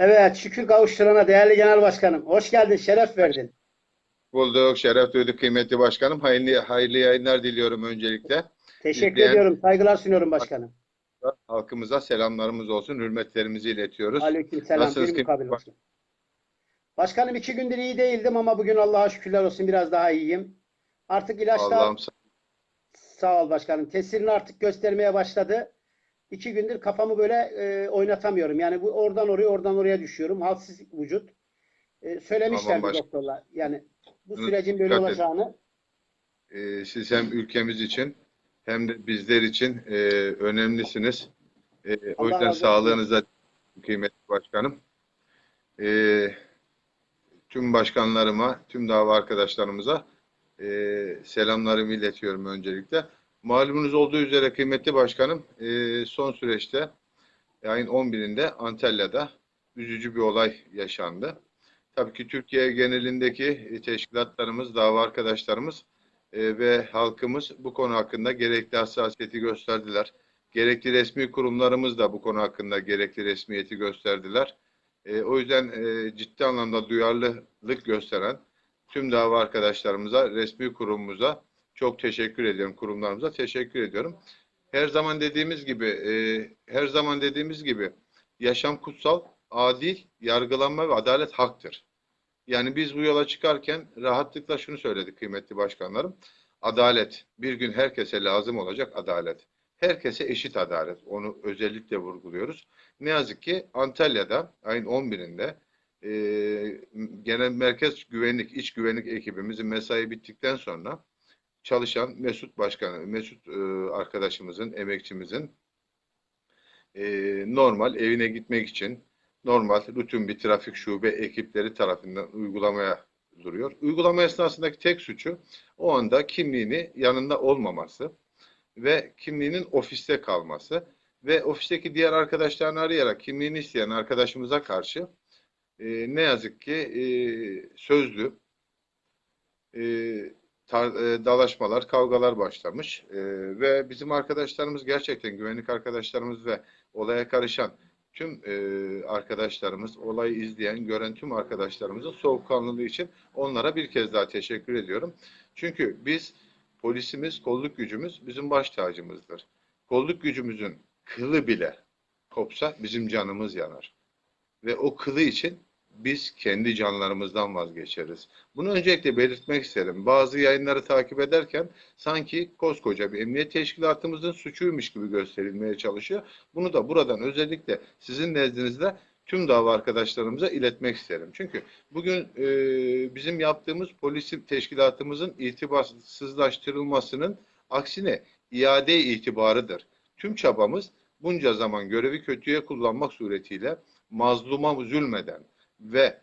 Evet, şükür kavuşturana değerli genel başkanım. Hoş geldin, şeref verdin. Bulduk, şeref duyduk kıymetli başkanım. Hayırlı, hayırlı yayınlar diliyorum öncelikle. Teşekkür İzleyen- ediyorum, saygılar sunuyorum başkanım. Halkımıza selamlarımız olsun, hürmetlerimizi iletiyoruz. Aleykümselam, Nasılsınız bir ki- mukabil olsun. Başkanım iki gündür iyi değildim ama bugün Allah'a şükürler olsun biraz daha iyiyim. Artık ilaçlar Allah'ım sa- sağ ol başkanım. Tesirini artık göstermeye başladı. İki gündür kafamı böyle e, oynatamıyorum. Yani bu oradan oraya oradan oraya düşüyorum. Halsiz vücut. E, söylemişler Tamam doktorlar. Yani bu sürecin böyle olacağını. Ee, siz hem ülkemiz için hem de bizler için e, önemlisiniz. E, o yüzden olsun. sağlığınıza kıymetli başkanım. E, tüm başkanlarıma, tüm dava arkadaşlarımıza e, selamlarımı iletiyorum öncelikle. Malumunuz olduğu üzere kıymetli başkanım e, son süreçte ayın 11'inde Antalya'da üzücü bir olay yaşandı. Tabii ki Türkiye genelindeki e, teşkilatlarımız, dava arkadaşlarımız e, ve halkımız bu konu hakkında gerekli hassasiyeti gösterdiler. Gerekli resmi kurumlarımız da bu konu hakkında gerekli resmiyeti gösterdiler. O yüzden ciddi anlamda duyarlılık gösteren tüm dava arkadaşlarımıza, resmi kurumumuza çok teşekkür ediyorum. Kurumlarımıza teşekkür ediyorum. Her zaman dediğimiz gibi, e, her zaman dediğimiz gibi yaşam kutsal, adil, yargılanma ve adalet haktır. Yani biz bu yola çıkarken rahatlıkla şunu söyledik kıymetli başkanlarım. Adalet. Bir gün herkese lazım olacak adalet. Herkese eşit adalet. Onu özellikle vurguluyoruz. Ne yazık ki Antalya'da ayın 11'inde e, genel merkez güvenlik, iç güvenlik ekibimizin mesai bittikten sonra çalışan Mesut Başkanı, Mesut e, arkadaşımızın, emekçimizin e, normal evine gitmek için normal rutin bir trafik şube ekipleri tarafından uygulamaya duruyor. Uygulama esnasındaki tek suçu o anda kimliğini yanında olmaması ve kimliğinin ofiste kalması ve ofisteki diğer arkadaşlarını arayarak kimliğini isteyen arkadaşımıza karşı e, ne yazık ki e, sözlü e, tar- e, dalaşmalar, kavgalar başlamış E, ve bizim arkadaşlarımız gerçekten güvenlik arkadaşlarımız ve olaya karışan tüm e, arkadaşlarımız, olayı izleyen, gören tüm arkadaşlarımızın soğukkanlılığı için onlara bir kez daha teşekkür ediyorum. Çünkü biz polisimiz, kolluk gücümüz bizim baş tacımızdır. Kolluk gücümüzün kılı bile kopsa bizim canımız yanar. Ve o kılı için biz kendi canlarımızdan vazgeçeriz. Bunu öncelikle belirtmek isterim. Bazı yayınları takip ederken sanki koskoca bir emniyet teşkilatımızın suçuymuş gibi gösterilmeye çalışıyor. Bunu da buradan özellikle sizin nezdinizde tüm dava arkadaşlarımıza iletmek isterim. Çünkü bugün e, bizim yaptığımız polis teşkilatımızın itibarsızlaştırılmasının aksine iade itibarıdır. Tüm çabamız bunca zaman görevi kötüye kullanmak suretiyle mazluma zulmeden ve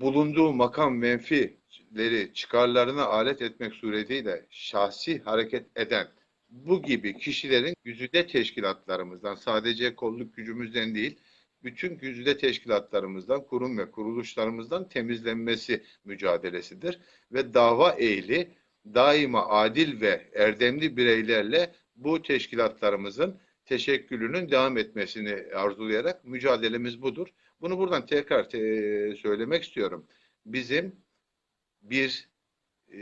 bulunduğu makam menfileri çıkarlarına alet etmek suretiyle şahsi hareket eden bu gibi kişilerin güzide teşkilatlarımızdan sadece kolluk gücümüzden değil bütün güzide teşkilatlarımızdan, kurum ve kuruluşlarımızdan temizlenmesi mücadelesidir. Ve dava ehli daima adil ve erdemli bireylerle bu teşkilatlarımızın teşekkülünün devam etmesini arzulayarak mücadelemiz budur. Bunu buradan tekrar te- söylemek istiyorum. Bizim bir e,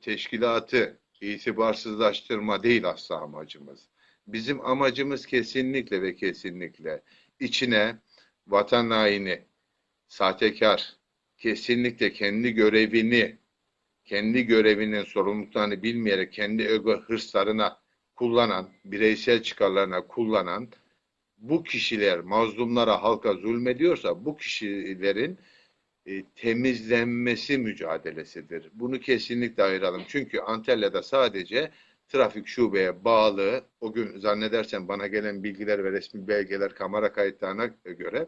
teşkilatı itibarsızlaştırma değil asla amacımız. Bizim amacımız kesinlikle ve kesinlikle içine vatan haini, sahtekar, kesinlikle kendi görevini, kendi görevinin sorumluluklarını bilmeyerek kendi ego hırslarına kullanan, bireysel çıkarlarına kullanan bu kişiler mazlumlara, halka zulmediyorsa bu kişilerin e, temizlenmesi mücadelesidir. Bunu kesinlikle ayıralım. Çünkü Antalya'da sadece trafik şubeye bağlı, o gün zannedersem bana gelen bilgiler ve resmi belgeler kamera kayıtlarına göre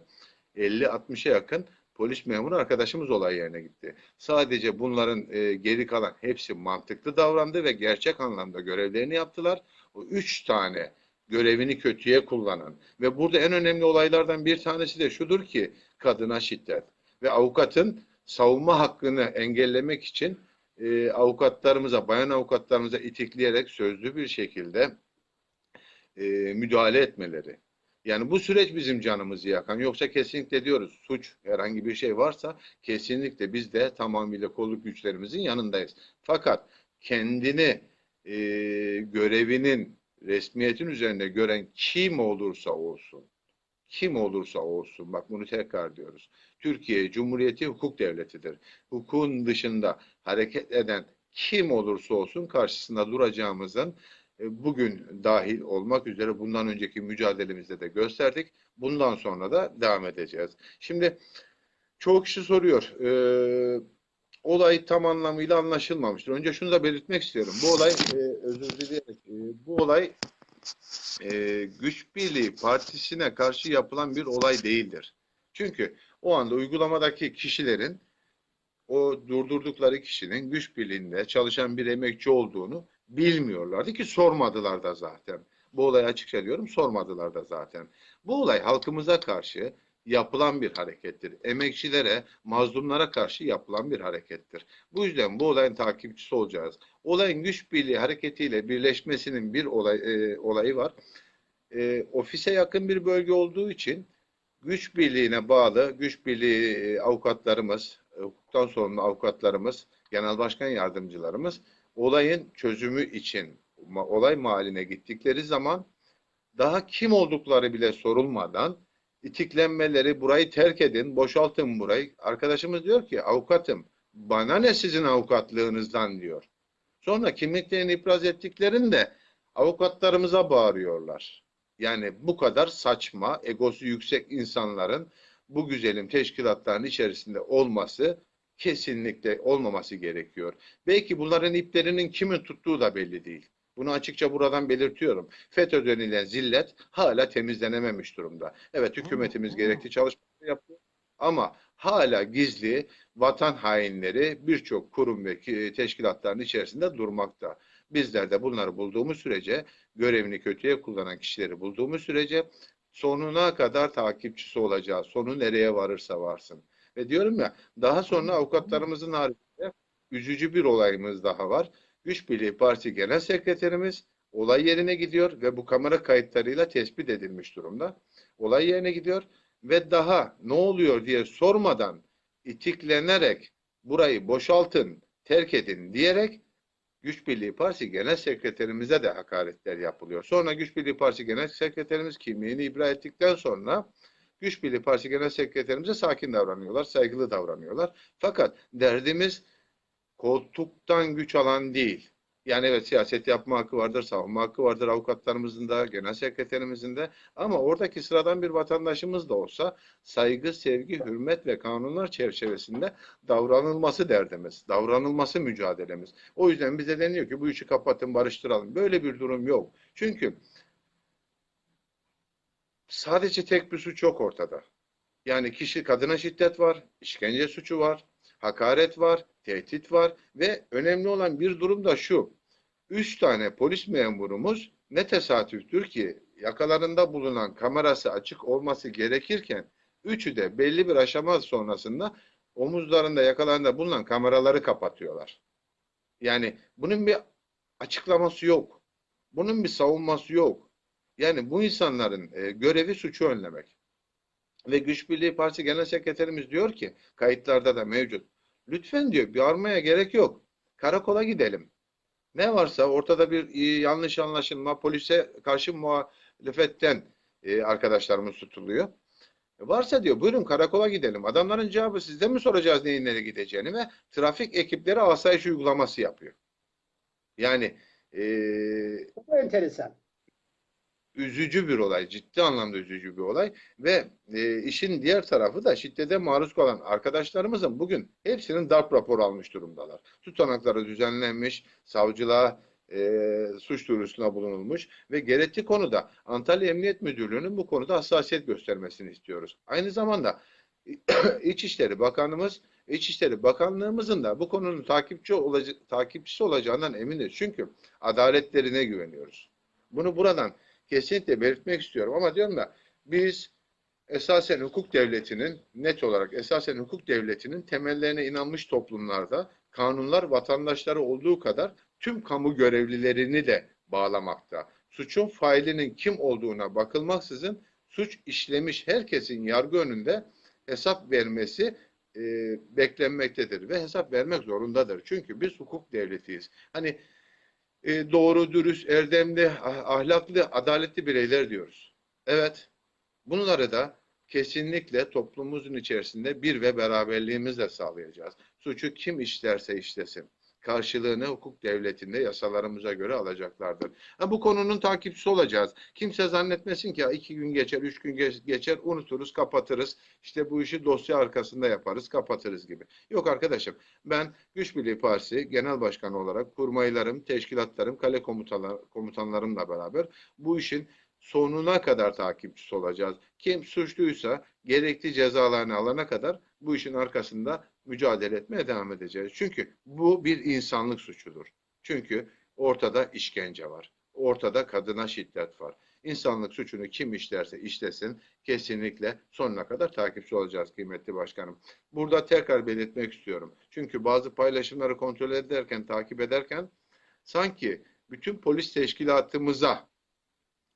50-60'a yakın polis memuru arkadaşımız olay yerine gitti. Sadece bunların e, geri kalan hepsi mantıklı davrandı ve gerçek anlamda görevlerini yaptılar. O üç tane görevini kötüye kullanan ve burada en önemli olaylardan bir tanesi de şudur ki kadına şiddet ve avukatın savunma hakkını engellemek için e, avukatlarımıza, bayan avukatlarımıza itikleyerek sözlü bir şekilde e, müdahale etmeleri. Yani bu süreç bizim canımızı yakan. Yoksa kesinlikle diyoruz suç herhangi bir şey varsa kesinlikle biz de tamamıyla kolluk güçlerimizin yanındayız. Fakat kendini e, görevinin resmiyetin üzerinde gören kim olursa olsun kim olursa olsun bak bunu tekrar diyoruz. Türkiye Cumhuriyeti hukuk devletidir. Hukukun dışında hareket eden kim olursa olsun karşısında duracağımızın e, bugün dahil olmak üzere bundan önceki mücadelemizde de gösterdik. Bundan sonra da devam edeceğiz. Şimdi çoğu kişi soruyor. E, olay tam anlamıyla anlaşılmamıştır. Önce şunu da belirtmek istiyorum. Bu olay e, özür dileyerek e, bu olay e, Güç Birliği Partisi'ne karşı yapılan bir olay değildir. Çünkü o anda uygulamadaki kişilerin o durdurdukları kişinin güç birliğinde çalışan bir emekçi olduğunu bilmiyorlardı ki sormadılar da zaten. Bu olayı açıkça diyorum sormadılar da zaten. Bu olay halkımıza karşı yapılan bir harekettir. Emekçilere, mazlumlara karşı yapılan bir harekettir. Bu yüzden bu olayın takipçisi olacağız. Olayın güç birliği hareketiyle birleşmesinin bir olay, e, olayı var. E, ofise yakın bir bölge olduğu için güç birliğine bağlı güç birliği e, avukatlarımız, e, hukuktan sorumlu avukatlarımız, genel başkan yardımcılarımız olayın çözümü için olay mahalline gittikleri zaman daha kim oldukları bile sorulmadan itiklenmeleri burayı terk edin, boşaltın burayı. Arkadaşımız diyor ki avukatım bana ne sizin avukatlığınızdan diyor. Sonra kimliklerini ipraz ettiklerinde avukatlarımıza bağırıyorlar. Yani bu kadar saçma, egosu yüksek insanların bu güzelim teşkilatların içerisinde olması kesinlikle olmaması gerekiyor. Belki bunların iplerinin kimin tuttuğu da belli değil. Bunu açıkça buradan belirtiyorum. FETÖ denilen zillet hala temizlenememiş durumda. Evet hükümetimiz gerekli çalışmaları yapıyor ama hala gizli vatan hainleri birçok kurum ve ki- teşkilatların içerisinde durmakta. Bizler de bunları bulduğumuz sürece, görevini kötüye kullanan kişileri bulduğumuz sürece sonuna kadar takipçisi olacağız. Sonu nereye varırsa varsın. Ve diyorum ya daha sonra avukatlarımızın haricinde üzücü bir olayımız daha var. Güç Birliği Partisi Genel Sekreterimiz olay yerine gidiyor ve bu kamera kayıtlarıyla tespit edilmiş durumda. Olay yerine gidiyor ve daha ne oluyor diye sormadan itiklenerek burayı boşaltın, terk edin diyerek Güç Birliği Partisi Genel Sekreterimize de hakaretler yapılıyor. Sonra Güç Birliği Partisi Genel Sekreterimiz kimliğini ibra ettikten sonra Güç Birliği Partisi Genel Sekreterimize sakin davranıyorlar, saygılı davranıyorlar. Fakat derdimiz koltuktan güç alan değil. Yani evet siyaset yapma hakkı vardır, savunma hakkı vardır avukatlarımızın da, genel sekreterimizin de. Ama oradaki sıradan bir vatandaşımız da olsa saygı, sevgi, hürmet ve kanunlar çerçevesinde davranılması derdimiz, davranılması mücadelemiz. O yüzden bize deniyor ki bu işi kapatın, barıştıralım. Böyle bir durum yok. Çünkü sadece tek bir suç yok ortada. Yani kişi kadına şiddet var, işkence suçu var, hakaret var, tehdit var ve önemli olan bir durum da şu. Üç tane polis memurumuz ne tesadüftür ki yakalarında bulunan kamerası açık olması gerekirken üçü de belli bir aşama sonrasında omuzlarında yakalarında bulunan kameraları kapatıyorlar. Yani bunun bir açıklaması yok. Bunun bir savunması yok. Yani bu insanların e, görevi suçu önlemek. Ve Güç Birliği Partisi Genel Sekreterimiz diyor ki kayıtlarda da mevcut. Lütfen diyor bir armaya gerek yok. Karakola gidelim. Ne varsa ortada bir e, yanlış anlaşılma polise karşı muhalefetten e, arkadaşlarımız tutuluyor. Varsa diyor buyurun karakola gidelim. Adamların cevabı sizden mi soracağız neyin nereye gideceğini ve trafik ekipleri asayiş uygulaması yapıyor. Yani e, Çok enteresan. Üzücü bir olay, ciddi anlamda üzücü bir olay ve e, işin diğer tarafı da şiddete maruz kalan arkadaşlarımızın bugün hepsinin darp raporu almış durumdalar. Tutanakları düzenlenmiş, savcılığa e, suç duyurusuna bulunulmuş ve gerekli konuda Antalya Emniyet Müdürlüğü'nün bu konuda hassasiyet göstermesini istiyoruz. Aynı zamanda İçişleri Bakanımız İçişleri Bakanlığımızın da bu konunun takipçi olacak, takipçisi olacağından eminiz. Çünkü adaletlerine güveniyoruz. Bunu buradan kesinlikle belirtmek istiyorum ama diyorum da biz esasen hukuk devletinin net olarak esasen hukuk devletinin temellerine inanmış toplumlarda kanunlar vatandaşları olduğu kadar tüm kamu görevlilerini de bağlamakta. Suçun failinin kim olduğuna bakılmaksızın suç işlemiş herkesin yargı önünde hesap vermesi e, beklenmektedir ve hesap vermek zorundadır. Çünkü biz hukuk devletiyiz. Hani e, doğru, dürüst, erdemli, ah- ahlaklı, adaletli bireyler diyoruz. Evet, bunları da kesinlikle toplumumuzun içerisinde bir ve beraberliğimizle sağlayacağız. Suçu kim işlerse işlesin. Karşılığını hukuk devletinde yasalarımıza göre alacaklardır. Ha, bu konunun takipçisi olacağız. Kimse zannetmesin ki iki gün geçer, üç gün geç- geçer, unuturuz, kapatırız. İşte bu işi dosya arkasında yaparız, kapatırız gibi. Yok arkadaşım, ben Güç Birliği Partisi Genel Başkanı olarak kurmaylarım, teşkilatlarım, kale komutanlarımla beraber bu işin sonuna kadar takipçisi olacağız. Kim suçluysa gerekli cezalarını alana kadar bu işin arkasında mücadele etmeye devam edeceğiz. Çünkü bu bir insanlık suçudur. Çünkü ortada işkence var. Ortada kadına şiddet var. İnsanlık suçunu kim işlerse işlesin kesinlikle sonuna kadar takipçi olacağız kıymetli başkanım. Burada tekrar belirtmek istiyorum. Çünkü bazı paylaşımları kontrol ederken, takip ederken sanki bütün polis teşkilatımıza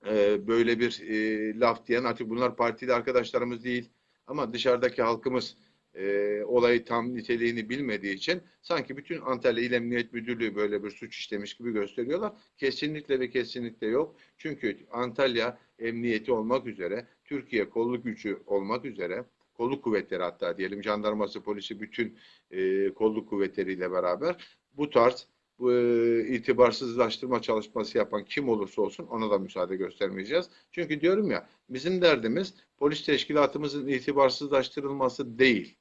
e, böyle bir e, laf diyen artık bunlar partili arkadaşlarımız değil ama dışarıdaki halkımız e, olayı tam niteliğini bilmediği için sanki bütün Antalya İl Emniyet Müdürlüğü böyle bir suç işlemiş gibi gösteriyorlar. Kesinlikle ve kesinlikle yok. Çünkü Antalya Emniyeti olmak üzere, Türkiye kolluk gücü olmak üzere, kolluk kuvvetleri hatta diyelim jandarması, polisi bütün e, kolluk kuvvetleriyle beraber bu tarz bu itibarsızlaştırma çalışması yapan kim olursa olsun ona da müsaade göstermeyeceğiz. Çünkü diyorum ya bizim derdimiz polis teşkilatımızın itibarsızlaştırılması değil.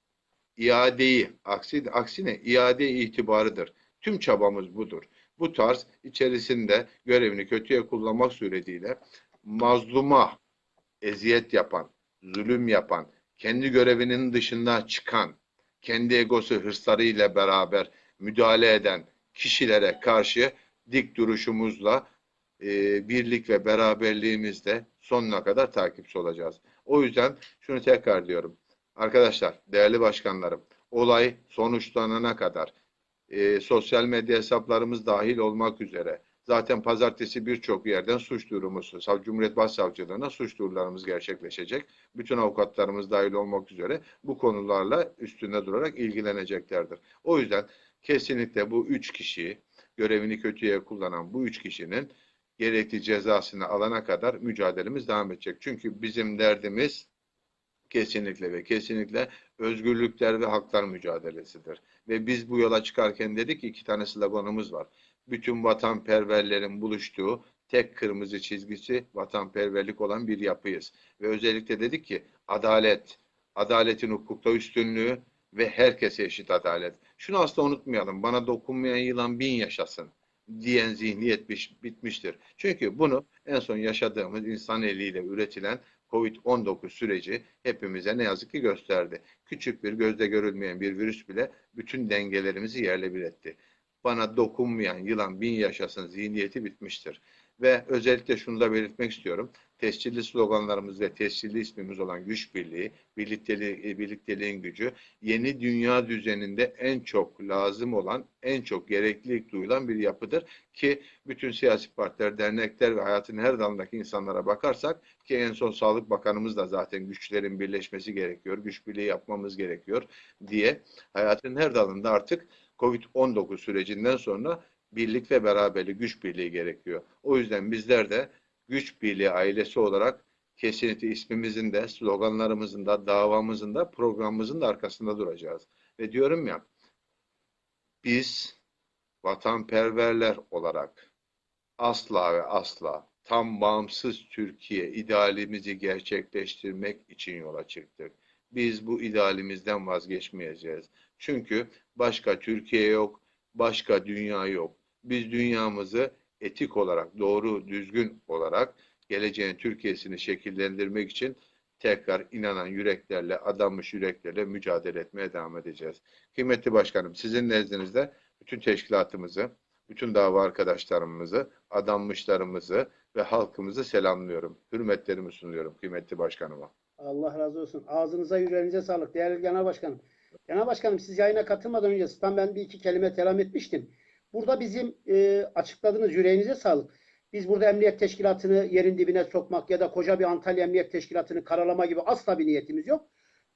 İadeyi, aksi, aksine iade itibarıdır. Tüm çabamız budur. Bu tarz içerisinde görevini kötüye kullanmak suretiyle mazluma eziyet yapan, zulüm yapan, kendi görevinin dışına çıkan, kendi egosu hırslarıyla beraber müdahale eden kişilere karşı dik duruşumuzla e, birlik ve beraberliğimizle sonuna kadar takipçi olacağız. O yüzden şunu tekrar diyorum. Arkadaşlar, değerli başkanlarım, olay sonuçlanana kadar e, sosyal medya hesaplarımız dahil olmak üzere zaten pazartesi birçok yerden suç duyurumuzu, Sav Cumhuriyet Başsavcılığına suç duyurularımız gerçekleşecek. Bütün avukatlarımız dahil olmak üzere bu konularla üstünde durarak ilgileneceklerdir. O yüzden kesinlikle bu üç kişiyi görevini kötüye kullanan bu üç kişinin gerekli cezasını alana kadar mücadelemiz devam edecek. Çünkü bizim derdimiz kesinlikle ve kesinlikle özgürlükler ve haklar mücadelesidir. Ve biz bu yola çıkarken dedik ki iki tane sloganımız var. Bütün vatanperverlerin buluştuğu tek kırmızı çizgisi vatanperverlik olan bir yapıyız. Ve özellikle dedik ki adalet, adaletin hukukta üstünlüğü ve herkese eşit adalet. Şunu asla unutmayalım. Bana dokunmayan yılan bin yaşasın diyen zihniyet bitmiştir. Çünkü bunu en son yaşadığımız insan eliyle üretilen Covid-19 süreci hepimize ne yazık ki gösterdi. Küçük bir gözle görülmeyen bir virüs bile bütün dengelerimizi yerle bir etti. Bana dokunmayan yılan bin yaşasın zihniyeti bitmiştir. Ve özellikle şunu da belirtmek istiyorum. Tescilli sloganlarımız ve tescilli ismimiz olan güç birliği, birlikteliği, birlikteliğin gücü, yeni dünya düzeninde en çok lazım olan, en çok gereklilik duyulan bir yapıdır. Ki bütün siyasi partiler, dernekler ve hayatın her dalındaki insanlara bakarsak ki en son Sağlık Bakanımız da zaten güçlerin birleşmesi gerekiyor, güç birliği yapmamız gerekiyor diye hayatın her dalında artık Covid-19 sürecinden sonra birlik ve beraberlik, güç birliği gerekiyor. O yüzden bizler de güç birliği ailesi olarak kesinlikle ismimizin de, sloganlarımızın da, davamızın da, programımızın da arkasında duracağız. Ve diyorum ya, biz vatanperverler olarak asla ve asla tam bağımsız Türkiye idealimizi gerçekleştirmek için yola çıktık. Biz bu idealimizden vazgeçmeyeceğiz. Çünkü başka Türkiye yok, başka dünya yok. Biz dünyamızı etik olarak, doğru, düzgün olarak geleceğin Türkiye'sini şekillendirmek için tekrar inanan yüreklerle, adanmış yüreklerle mücadele etmeye devam edeceğiz. Kıymetli Başkanım, sizin nezdinizde bütün teşkilatımızı, bütün dava arkadaşlarımızı, adanmışlarımızı ve halkımızı selamlıyorum. Hürmetlerimi sunuyorum kıymetli başkanıma. Allah razı olsun. Ağzınıza yüreğinize sağlık değerli genel başkanım. Genel başkanım siz yayına katılmadan önce tam ben bir iki kelime kelam etmiştim. Burada bizim e, açıkladığınız yüreğinize sağlık. Biz burada emniyet teşkilatını yerin dibine sokmak ya da koca bir Antalya Emniyet Teşkilatı'nı karalama gibi asla bir niyetimiz yok.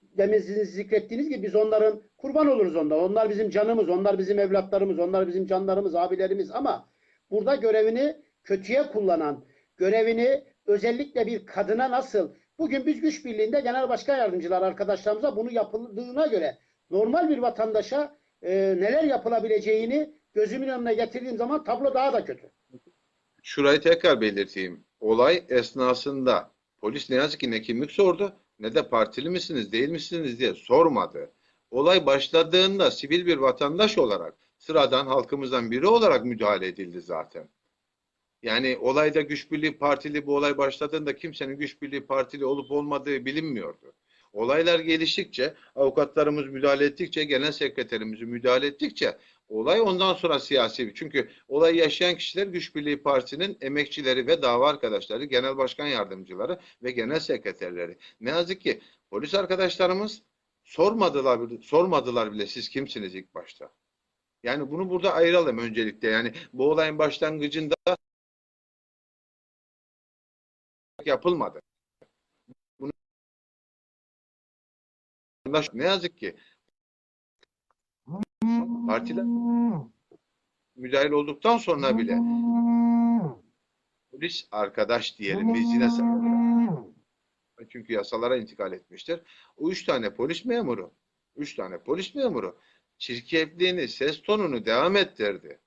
Demin sizin zikrettiğiniz gibi biz onların kurban oluruz onda. Onlar bizim canımız, onlar bizim evlatlarımız, onlar bizim canlarımız, abilerimiz ama burada görevini kötüye kullanan, görevini özellikle bir kadına nasıl bugün biz güç birliğinde genel başkan yardımcılar arkadaşlarımıza bunu yapıldığına göre normal bir vatandaşa e, neler yapılabileceğini gözümün önüne getirdiğim zaman tablo daha da kötü. Şurayı tekrar belirteyim. Olay esnasında polis ne yazık ki ne kimlik sordu ne de partili misiniz değil misiniz diye sormadı. Olay başladığında sivil bir vatandaş olarak sıradan halkımızdan biri olarak müdahale edildi zaten. Yani olayda güç birliği partili bu olay başladığında kimsenin güç birliği partili olup olmadığı bilinmiyordu. Olaylar geliştikçe, avukatlarımız müdahale ettikçe, genel sekreterimiz müdahale ettikçe olay ondan sonra siyasi. Çünkü olayı yaşayan kişiler Güç Birliği Partisi'nin emekçileri ve dava arkadaşları, genel başkan yardımcıları ve genel sekreterleri. Ne yazık ki polis arkadaşlarımız sormadılar, sormadılar bile siz kimsiniz ilk başta. Yani bunu burada ayıralım öncelikle. Yani bu olayın başlangıcında yapılmadı. Bunu ne yazık ki partiler müdahil olduktan sonra bile polis arkadaş diyelim biz yine sayılır. Çünkü yasalara intikal etmiştir. O üç tane polis memuru, üç tane polis memuru çirkefliğini, ses tonunu devam ettirdi.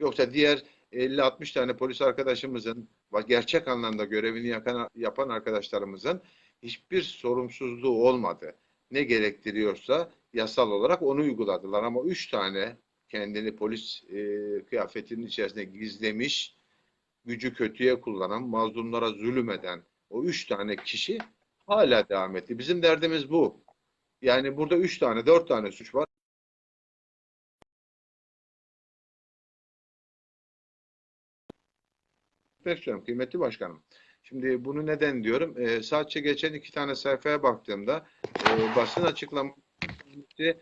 Yoksa diğer 50-60 tane polis arkadaşımızın gerçek anlamda görevini yakan, yapan arkadaşlarımızın hiçbir sorumsuzluğu olmadı. Ne gerektiriyorsa yasal olarak onu uyguladılar. Ama üç tane kendini polis e, kıyafetinin içerisinde gizlemiş, gücü kötüye kullanan, mazlumlara zulüm eden o üç tane kişi hala devam etti. Bizim derdimiz bu. Yani burada üç tane, dört tane suç var. İstiyorum kıymetli başkanım. Şimdi bunu neden diyorum? Ee, sadece geçen iki tane sayfaya baktığımda e, basın açıklaması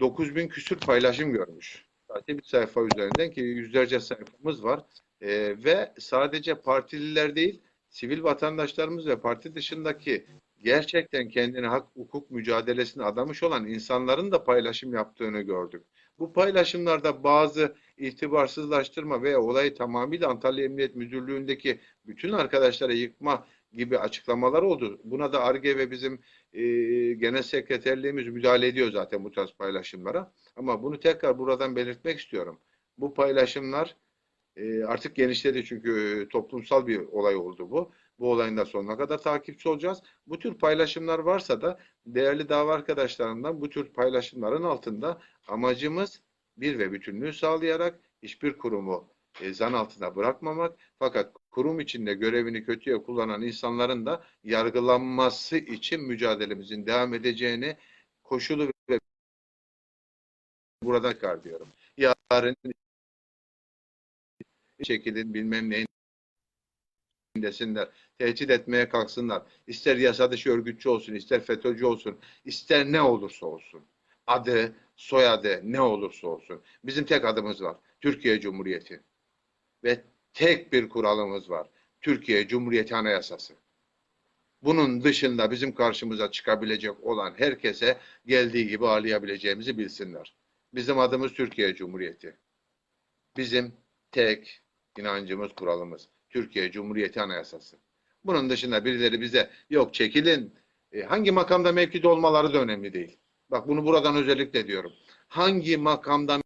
9000 küsür paylaşım görmüş. Sadece bir sayfa üzerinden ki yüzlerce sayfamız var. Ee, ve sadece partililer değil, sivil vatandaşlarımız ve parti dışındaki gerçekten kendini hak hukuk mücadelesine adamış olan insanların da paylaşım yaptığını gördük. Bu paylaşımlarda bazı itibarsızlaştırma veya olayı tamamıyla Antalya Emniyet Müdürlüğü'ndeki bütün arkadaşlara yıkma gibi açıklamalar oldu. Buna da ARGE ve bizim e, genel sekreterliğimiz müdahale ediyor zaten bu tarz paylaşımlara. Ama bunu tekrar buradan belirtmek istiyorum. Bu paylaşımlar e, artık genişledi çünkü e, toplumsal bir olay oldu bu. Bu olayın da sonuna kadar takipçi olacağız. Bu tür paylaşımlar varsa da değerli dava arkadaşlarımdan bu tür paylaşımların altında amacımız bir ve bütünlüğü sağlayarak hiçbir kurumu e, zan altında bırakmamak fakat kurum içinde görevini kötüye kullanan insanların da yargılanması için mücadelemizin devam edeceğini koşulu ve burada kar diyorum. Yarın çekilin bilmem neyin desinler, tehdit etmeye kalksınlar. İster yasa dışı örgütçü olsun, ister FETÖ'cü olsun, ister ne olursa olsun. Adı, soyadı ne olursa olsun. Bizim tek adımız var. Türkiye Cumhuriyeti. Ve tek bir kuralımız var. Türkiye Cumhuriyeti Anayasası. Bunun dışında bizim karşımıza çıkabilecek olan herkese geldiği gibi ağırlayabileceğimizi bilsinler. Bizim adımız Türkiye Cumhuriyeti. Bizim tek inancımız, kuralımız. Türkiye Cumhuriyeti Anayasası. Bunun dışında birileri bize yok çekilin, e, hangi makamda mevkide olmaları da önemli değil. Bak bunu buradan özellikle diyorum. Hangi makamda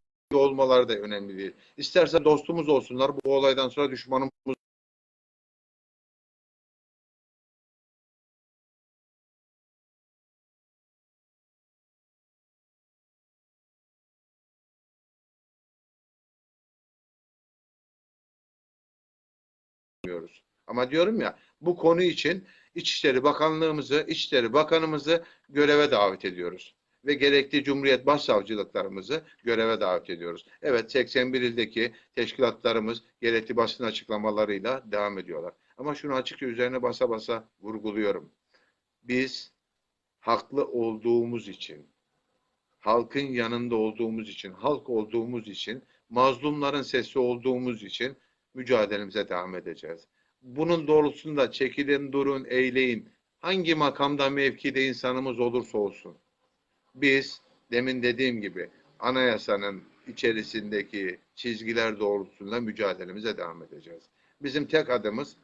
olmaları da önemli değil. İsterse dostumuz olsunlar, bu olaydan sonra düşmanımız bilmiyoruz. Ama diyorum ya bu konu için İçişleri Bakanlığımızı, İçişleri Bakanımızı göreve davet ediyoruz. Ve gerekli Cumhuriyet Başsavcılıklarımızı göreve davet ediyoruz. Evet 81 ildeki teşkilatlarımız gerekli basın açıklamalarıyla devam ediyorlar. Ama şunu açıkça üzerine basa basa vurguluyorum. Biz haklı olduğumuz için, halkın yanında olduğumuz için, halk olduğumuz için, mazlumların sesi olduğumuz için mücadelemize devam edeceğiz. Bunun doğrultusunda çekilin, durun, eğleyin. Hangi makamda, mevkide insanımız olursa olsun. Biz demin dediğim gibi anayasanın içerisindeki çizgiler doğrultusunda mücadelemize devam edeceğiz. Bizim tek adımız,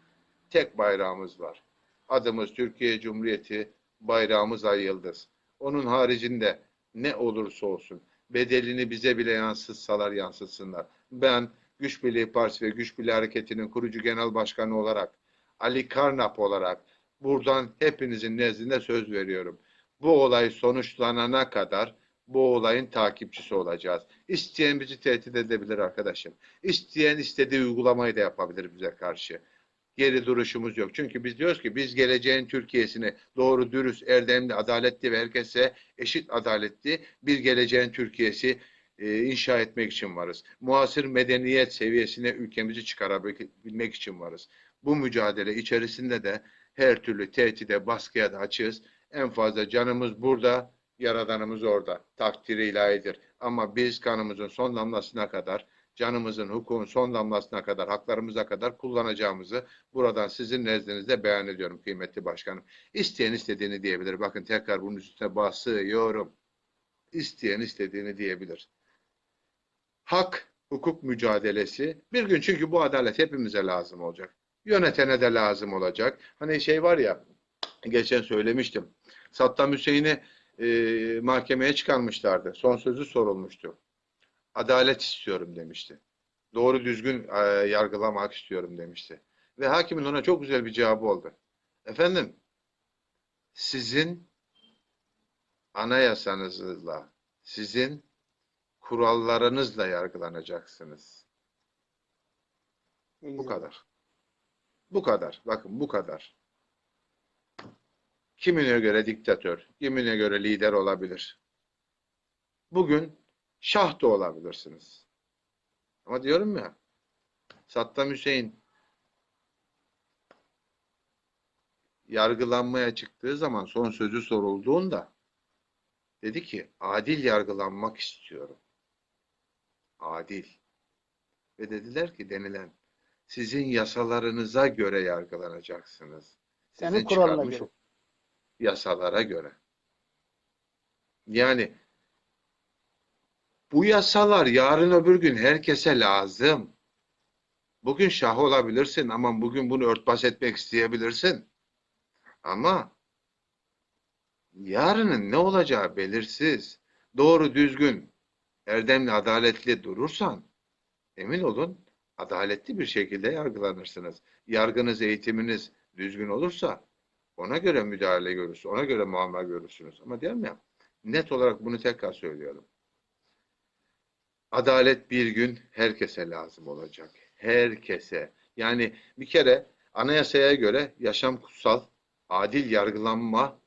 tek bayrağımız var. Adımız Türkiye Cumhuriyeti, bayrağımız Ay Yıldız. Onun haricinde ne olursa olsun bedelini bize bile yansıtsalar yansıtsınlar. Ben Güç Birliği Partisi ve Güç Birliği Hareketi'nin kurucu genel başkanı olarak Ali Karnap olarak buradan hepinizin nezdinde söz veriyorum. Bu olay sonuçlanana kadar bu olayın takipçisi olacağız. İsteyen bizi tehdit edebilir arkadaşım. İsteyen istediği uygulamayı da yapabilir bize karşı. Geri duruşumuz yok. Çünkü biz diyoruz ki biz geleceğin Türkiye'sini doğru, dürüst, erdemli, adaletli ve herkese eşit adaletli bir geleceğin Türkiye'si e, inşa etmek için varız. Muasır medeniyet seviyesine ülkemizi çıkarabilmek için varız. Bu mücadele içerisinde de her türlü tehdide, baskıya da açığız. En fazla canımız burada, yaradanımız orada. Takdiri ilahidir. Ama biz kanımızın son damlasına kadar, canımızın, hukukun son damlasına kadar, haklarımıza kadar kullanacağımızı buradan sizin nezdinizde beyan ediyorum kıymetli başkanım. İsteyen istediğini diyebilir. Bakın tekrar bunun üstüne basıyorum. İsteyen istediğini diyebilir. Hak, hukuk mücadelesi bir gün çünkü bu adalet hepimize lazım olacak. Yönetene de lazım olacak. Hani şey var ya, geçen söylemiştim. Saddam Hüseyin'i e, mahkemeye çıkarmışlardı. Son sözü sorulmuştu. Adalet istiyorum demişti. Doğru düzgün e, yargılamak istiyorum demişti. Ve hakimin ona çok güzel bir cevabı oldu. Efendim, sizin anayasanızla, sizin kurallarınızla yargılanacaksınız. Bu kadar. Bu kadar. Bakın bu kadar. Kimine göre diktatör, kimine göre lider olabilir. Bugün şah da olabilirsiniz. Ama diyorum ya, Saddam Hüseyin yargılanmaya çıktığı zaman son sözü sorulduğunda dedi ki adil yargılanmak istiyorum. Adil. Ve dediler ki denilen sizin yasalarınıza göre yargılanacaksınız. Sizin kuralına çıkarmış göre. Yasalara göre. Yani bu yasalar yarın öbür gün herkese lazım. Bugün şah olabilirsin ama bugün bunu örtbas etmek isteyebilirsin. Ama yarının ne olacağı belirsiz. Doğru düzgün, erdemli, adaletli durursan emin olun adaletli bir şekilde yargılanırsınız. Yargınız, eğitiminiz düzgün olursa ona göre müdahale görürsünüz, ona göre muamele görürsünüz. Ama diyorum ya, net olarak bunu tekrar söylüyorum. Adalet bir gün herkese lazım olacak. Herkese. Yani bir kere anayasaya göre yaşam kutsal, adil yargılanma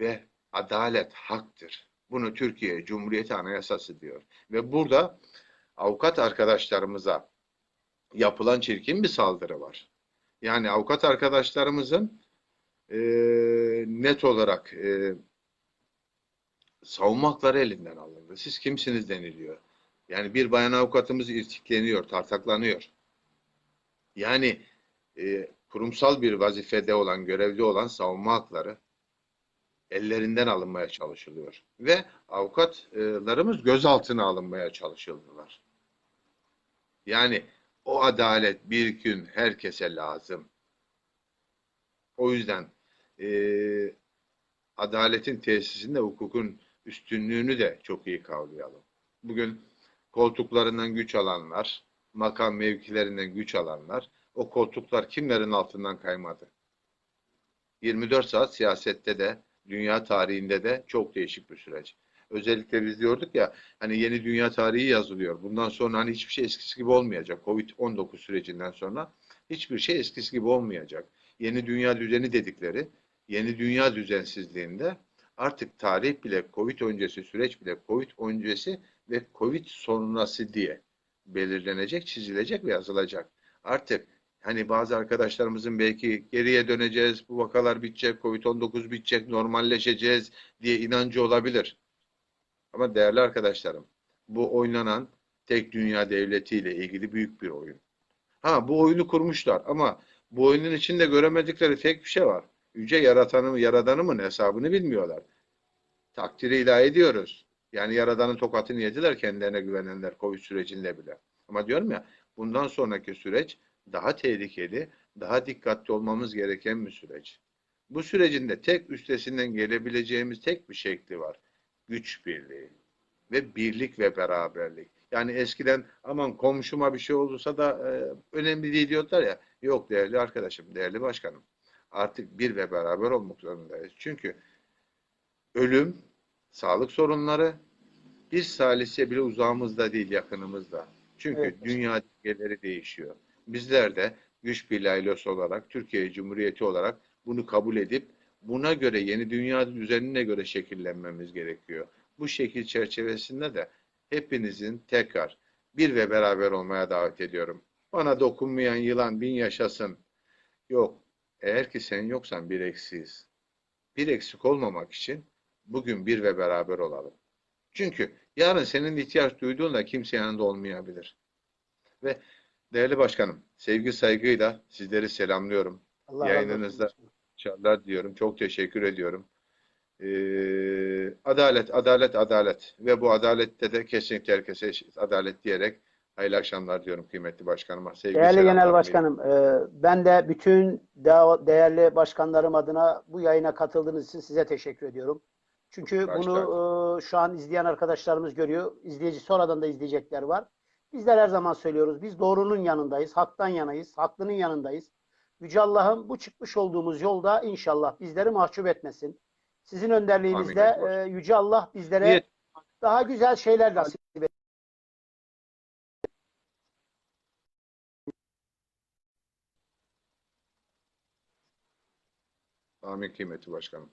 ve adalet haktır. Bunu Türkiye Cumhuriyeti Anayasası diyor. Ve burada avukat arkadaşlarımıza yapılan çirkin bir saldırı var. Yani avukat arkadaşlarımızın e, net olarak e, savunma elinden alındı. Siz kimsiniz deniliyor. Yani bir bayan avukatımız irtikleniyor, tartaklanıyor. Yani e, kurumsal bir vazifede olan, görevli olan savunma hakları ellerinden alınmaya çalışılıyor. Ve avukatlarımız gözaltına alınmaya çalışıldılar. Yani o adalet bir gün herkese lazım. O yüzden e, adaletin tesisinde hukukun üstünlüğünü de çok iyi kavrayalım. Bugün koltuklarından güç alanlar, makam mevkilerinden güç alanlar, o koltuklar kimlerin altından kaymadı? 24 saat siyasette de, dünya tarihinde de çok değişik bir süreç. Özellikle biz diyorduk ya, hani yeni dünya tarihi yazılıyor. Bundan sonra hani hiçbir şey eskisi gibi olmayacak. Covid-19 sürecinden sonra hiçbir şey eskisi gibi olmayacak. Yeni dünya düzeni dedikleri, yeni dünya düzensizliğinde artık tarih bile, Covid öncesi süreç bile, Covid öncesi ve Covid sonrası diye belirlenecek, çizilecek ve yazılacak. Artık hani bazı arkadaşlarımızın belki geriye döneceğiz, bu vakalar bitecek, Covid-19 bitecek, normalleşeceğiz diye inancı olabilir. Ama değerli arkadaşlarım, bu oynanan tek dünya devletiyle ilgili büyük bir oyun. Ha bu oyunu kurmuşlar ama bu oyunun içinde göremedikleri tek bir şey var. Yüce yaratanı mı, yaradanı mı hesabını bilmiyorlar. Takdiri ilahi ediyoruz. Yani yaradanın tokatını yediler kendilerine güvenenler Covid sürecinde bile. Ama diyorum ya bundan sonraki süreç daha tehlikeli, daha dikkatli olmamız gereken bir süreç. Bu sürecin de tek üstesinden gelebileceğimiz tek bir şekli var. Güç birliği ve birlik ve beraberlik. Yani eskiden aman komşuma bir şey olursa da e, önemli değil diyorlar ya. Yok değerli arkadaşım, değerli başkanım. Artık bir ve beraber olmak zorundayız. Çünkü ölüm, sağlık sorunları bir salise bile uzağımızda değil, yakınımızda. Çünkü Evet, dünya dengeleri değişiyor. Bizler de güç birliği olarak, Türkiye Cumhuriyeti olarak bunu kabul edip buna göre yeni dünya düzenine göre şekillenmemiz gerekiyor. Bu şekil çerçevesinde de hepinizin tekrar bir ve beraber olmaya davet ediyorum. Bana dokunmayan yılan bin yaşasın. Yok. Eğer ki sen yoksan bir eksiyiz. Bir eksik olmamak için bugün bir ve beraber olalım. Çünkü yarın senin ihtiyaç duyduğunda kimse yanında olmayabilir. Ve değerli başkanım, sevgi saygıyla sizleri selamlıyorum. Allah Yayınınızda. İnşallah diyorum. Çok teşekkür ediyorum. Ee, adalet, adalet, adalet. Ve bu adalette de kesinlikle herkese adalet diyerek hayırlı akşamlar diyorum kıymetli başkanıma. Sevgi Değerli Genel Başkanım, e, ben de bütün değerli başkanlarım adına bu yayına katıldığınız için size teşekkür ediyorum. Çünkü Başka. bunu e, şu an izleyen arkadaşlarımız görüyor. İzleyici sonradan da izleyecekler var. Bizler her zaman söylüyoruz. Biz doğrunun yanındayız, haktan yanayız, haklının yanındayız. Yüce Allah'ım bu çıkmış olduğumuz yolda inşallah bizleri mahcup etmesin. Sizin önderliğinizde Amin. e, Yüce Allah bizlere Niyet- daha güzel şeyler nasip etsin. Արմենքի մեծի başkanım.